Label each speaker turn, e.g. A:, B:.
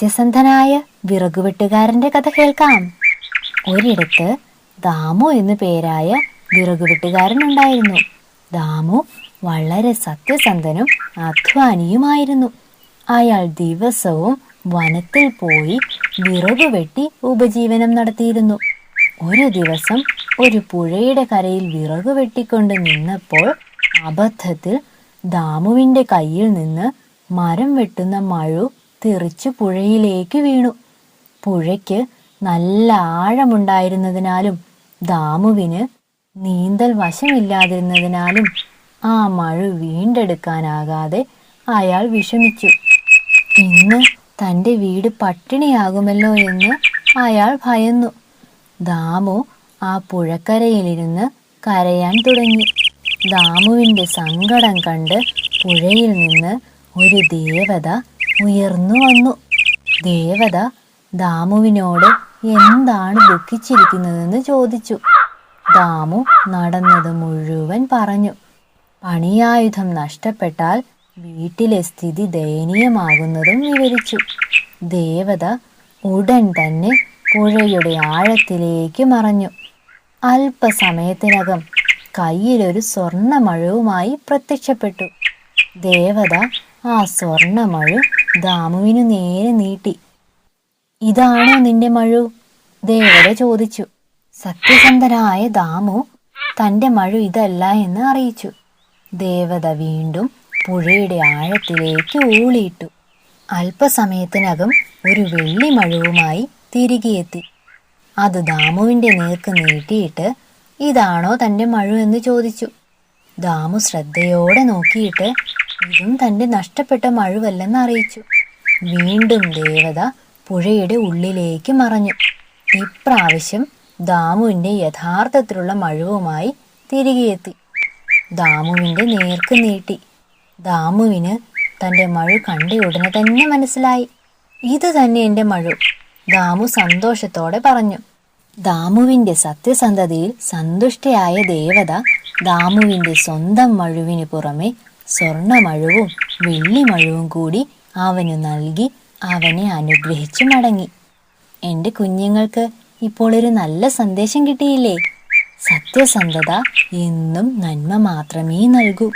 A: സത്യസന്ധനായ വിറകുവെട്ടുകാരന്റെ കഥ കേൾക്കാം. ഒരിടത്ത് ദാമു എന്നു പേരായ വിറകുവെട്ടുകാരൻ ഉണ്ടായിരുന്നു. ദാമു വളരെ സത്യസന്ധനും അധ്വാനിയുമായിരുന്നു. അയാൾ ദിവസവും വനത്തിൽ പോയി വിറകു വെട്ടി ഉപജീവനം നടത്തിയിരുന്നു. ഒരു ദിവസം ഒരു പുഴയുടെ കരയിൽ വിറകു വെട്ടിക്കൊണ്ട് നിന്നപ്പോൾ അബദ്ധത്തിൽ ദാമുവിന്റെ കയ്യിൽ നിന്ന് മരം വെട്ടുന്ന മഴു തെറിച്ചു പുഴയിലേക്ക് വീണു. പുഴയ്ക്ക് നല്ല ആഴമുണ്ടായിരുന്നതിനാലും ദാമുവിന് നീന്തൽ വശമില്ലാതിരുന്നതിനാലും ആ മഴ വീണ്ടെടുക്കാനാകാതെ അയാൾ വിഷമിച്ചു. ഇന്ന് തന്റെ വീട് പട്ടിണിയാകുമല്ലോ എന്ന് അയാൾ ഭയന്നു. ദാമു ആ പുഴക്കരയിലിരുന്ന് കരയാൻ തുടങ്ങി. ദാമുവിന്റെ സങ്കടം കണ്ട് പുഴയിൽ നിന്ന് ഒരു ദേവത ഉയർന്നു വന്നു. ദേവത ദാമുവിനോട് എന്താണ് ദുഃഖിച്ചിരിക്കുന്നതെന്ന് ചോദിച്ചു. ദാമു നടന്നത് മുഴുവൻ പറഞ്ഞു. പണിയായുധം നഷ്ടപ്പെട്ടാൽ വീട്ടിലെ സ്ഥിതി ദയനീയമാകുന്നതും വിവരിച്ചു. ദേവത ഉടൻ തന്നെ പുഴയുടെ ആഴത്തിലേക്ക് മറഞ്ഞു. അല്പസമയത്തിനകം കയ്യിലൊരു സ്വർണമഴവുമായി പ്രത്യക്ഷപ്പെട്ടു. ദേവത ആ സ്വർണമഴു ദാമുവിനു നേരെ നീട്ടി. ഇതാണോ നിന്റെ മഴു? ദേവത ചോദിച്ചു. സത്യസന്ധനായ ദാമു തന്റെ മഴു ഇതല്ല എന്ന് അറിയിച്ചു. ദേവത വീണ്ടും പുഴയുടെ ആഴത്തിലേക്ക് ഊളിയിട്ടു. അല്പസമയത്തിനകം ഒരു വെള്ളി മഴവുമായി തിരികെയെത്തി അത് ദാമുവിന്റെ നേർക്ക് നീട്ടിയിട്ട് ഇതാണോ തന്റെ മഴു? എന്ന് ചോദിച്ചു. ദാമു ശ്രദ്ധയോടെ നോക്കിയിട്ട് ഇതും തന്റെ നഷ്ടപ്പെട്ട മഴുവല്ലെന്ന് അറിയിച്ചു. വീണ്ടും ദേവത പുഴയുടെ ഉള്ളിലേക്ക് മറഞ്ഞു. ഇപ്രാവശ്യം ദാമുവിന്റെ യഥാർത്ഥത്തിലുള്ള മഴുവുമായി തിരികെയെത്തി ദാമുവിന്റെ നേർക്ക് നീട്ടി. ദാമുവിന് തന്റെ മഴു കണ്ട ഉടനെ തന്നെ മനസ്സിലായി. ഇത് തന്നെ എന്റെ മഴു ദാമു സന്തോഷത്തോടെ പറഞ്ഞു. ദാമുവിന്റെ സത്യസന്ധതയിൽ സന്തുഷ്ടയായ ദേവത ദാമുവിന്റെ സ്വന്തം മഴുവിന് പുറമെ സ്വർണമഴുവും വെള്ളിമഴുവും കൂടി അവനു നൽകി അവനെ അനുഗ്രഹിച്ചു മടങ്ങി. എന്റെ കുഞ്ഞുങ്ങൾക്ക് ഇപ്പോൾ ഒരു നല്ല സന്ദേശം കിട്ടിയില്ലേ? സത്യസന്ധത എന്നും നന്മ മാത്രമേ നൽകൂ.